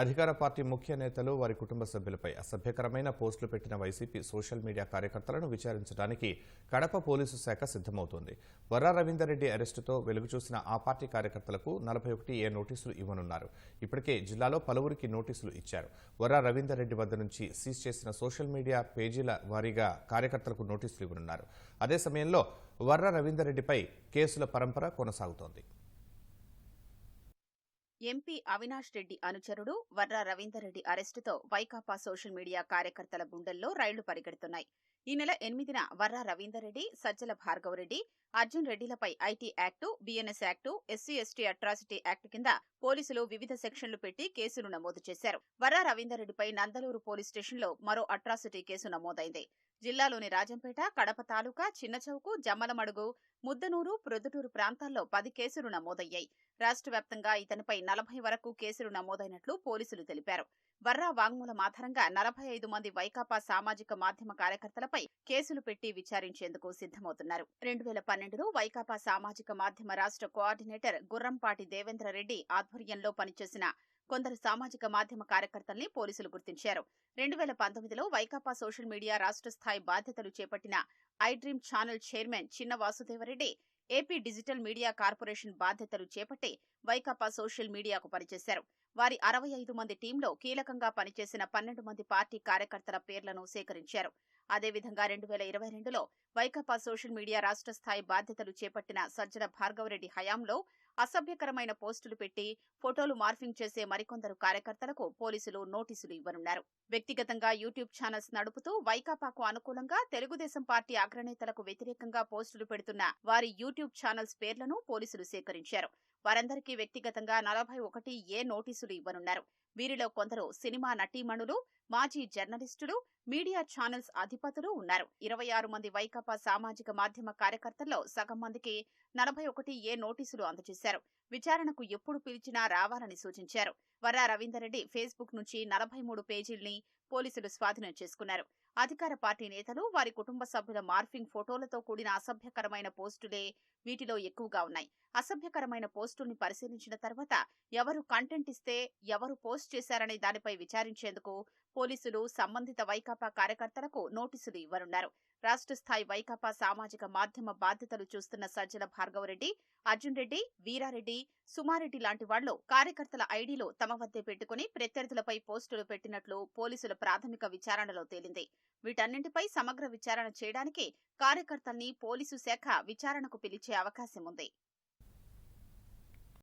అధికార పార్టీ ముఖ్య నేతలు వారి కుటుంబ సభ్యులపై అసభ్యకరమైన పోస్టులు పెట్టిన వైసీపీ సోషల్ మీడియా కార్యకర్తలను విచారించడానికి కడప పోలీసు శాఖ సిద్దమవుతోంది వర్రా రవీందర్ రెడ్డి అరెస్టుతో వెలుగు చూసిన ఆ పార్టీ కార్యకర్తలకు నలభై ఒకటి ఏ నోటీసులు ఇవ్వనున్నారు. ఇప్పటికే జిల్లాలో పలువురికి నోటీసులు ఇచ్చారు. వర్రా రవీందర్రెడ్డి వద్ద నుంచి సీజ్ చేసిన సోషల్ మీడియా పేజీల వారీగా కార్యకర్తలకు నోటీసులు ఇవ్వనున్నారు. అదే సమయంలో వర్రా రవీందర్ రెడ్డిపై కేసుల పరంపర కొనసాగుతోంది. ఎంపీ అవినాష్ రెడ్డి అనుచరుడు వర్రా రవీందర్ రెడ్డి అరెస్టుతో వైకాపా సోషల్ మీడియా కార్యకర్తల గుండెల్లో రైళ్ళు పరిగెడుతున్నాయి. ఈ నెల ఎనిమిదిన Varra Ravinder Reddy Sajjala Bhargav Reddy Arjun రెడ్డిలపై IT act BNS act SC ST atrocity act కింద పోలీసులు వివిధ సెక్షన్లు పెట్టి కేసులు నమోదు చేశారు. వర్రా రవీందర్ రెడ్డిపై నందలూరు పోలీస్ స్టేషన్లో మరో అట్రాసిటీ కేసు నమోదైంది. జిల్లాలోని రాజంపేట కడప తాలూకా చిన్నచౌకు జమ్మలమడుగు ముద్దనూరు ప్రొద్దుటూరు ప్రాంతాల్లో పది కేసులు నమోదయ్యాయి. రాష్ట్ర వ్యాప్తంగా ఇతనిపై నలభై వరకు కేసులు నమోదైనట్లు పోలీసులు తెలిపారు. వర్రా వాంగ్మూలం ఆధారంగా నలభై ఐదు మంది వైకాపా సామాజిక మాధ్యమ కార్యకర్తలపై కేసులు పెట్టి విచారించేందుకు సిద్దమవుతున్నారు రెండు వేల పన్నెండులో వైకాపా సామాజిక మాధ్యమ రాష్ట్ర కోఆర్డినేటర్ గుర్రంపాటి దేవేంద్ర రెడ్డి ఆధ్వర్యంలో పనిచేసిన కొందరు సామాజిక మాధ్యమ కార్యకర్తల్ని పోలీసులు గుర్తించారు. రెండు వేల పంతొమ్మిదిలో వైకాపా సోషల్ మీడియా రాష్ట్ర స్థాయి బాధ్యతలు చేపట్టిన I dream channel chairman Chinna Vasudeva Reddy AP digital media corporation బాధ్యతలు చేపట్టి వైకాపా సోషల్ మీడియాకు పనిచేశారు. వారి అరవై ఐదు మంది టీంలో కీలకంగా పనిచేసిన పన్నెండు మంది పార్టీ కార్యకర్తల పేర్లను సేకరించారు. అదేవిధంగా రెండు వేల ఇరవై రెండులో వైకాపా సోషల్ మీడియా రాష్ట్ర స్థాయి బాధ్యతలు చేపట్టిన సజ్జల భార్గవరెడ్డి హయాంలో అసభ్యకరమైన పోస్టులు పెట్టి ఫోటోలు మార్ఫింగ్ చేసే మరికొందరు కార్యకర్తలకు పోలీసులు నోటీసులు ఇవ్వనున్నారు. వ్యక్తిగతంగా యూట్యూబ్ ఛానల్స్ నడుపుతూ వైకాపాకు అనుకూలంగా తెలుగుదేశం పార్టీ అగ్రనేతలకు వ్యతిరేకంగా పోస్టులు పెడుతున్న వారి యూట్యూబ్ ఛానల్స్ పేర్లను పోలీసులు సేకరించారు. వారందరికీ వ్యక్తిగతంగా నలభై ఒకటి ఏ నోటీసులు ఇవ్వనున్నారు. వీరిలో కొందరు సినిమా నటీమణులు మాజీ జర్నలిస్టులు మీడియా ఛానల్స్ అధిపతులు ఉన్నారు. ఇరవై ఆరు మంది వైకాపా సామాజిక మాధ్యమ కార్యకర్తల్లో సగం మందికి నలభై ఒకటి ఏ నోటీసులు అందజేశారు. విచారణకు ఎప్పుడు పిలిచినా రావాలని సూచించారు. వర్రా రవీందర్ రెడ్డి ఫేస్బుక్ నుంచి నలభై మూడు పేజీల్ని పోలీసులు స్వాధీనం చేసుకున్నారు. అధికార పార్టీ నేతలు వారి కుటుంబ సభ్యుల మార్ఫింగ్ ఫోటోలతో కూడిన అసభ్యకరమైన పోస్టులే వీటిలో ఎక్కువగా ఉన్నాయి. అసభ్యకరమైన పోస్టుల్ని పరిశీలించిన తర్వాత ఎవరు కంటెంట్ ఇస్తే ఎవరు పోస్ట్ చేశారనే దానిపై విచారించేందుకు పోలీసులు సంబంధిత వైకాపా కార్యకర్తలకు నోటీసులు ఇవ్వనున్నారు. రాష్ట్ర స్థాయి వైకాపా సామాజిక మాధ్యమ బాధ్యతలు చూస్తున్న సజ్జల భార్గవరెడ్డి అర్జున్ రెడ్డి వీరారెడ్డి సుమారెడ్డి లాంటి వాళ్ళు కార్యకర్తల ఐడీలో తమ వద్దే పెట్టుకుని ప్రత్యర్థులపై పోస్టులు పెట్టినట్లు పోలీసుల ప్రాథమిక విచారణలో తేలింది. వీటన్నింటిపై సమగ్ర విచారణ చేయడానికి కార్యకర్తల్ని పోలీసు శాఖ విచారణకు పిలిచే అవకాశం ఉంది.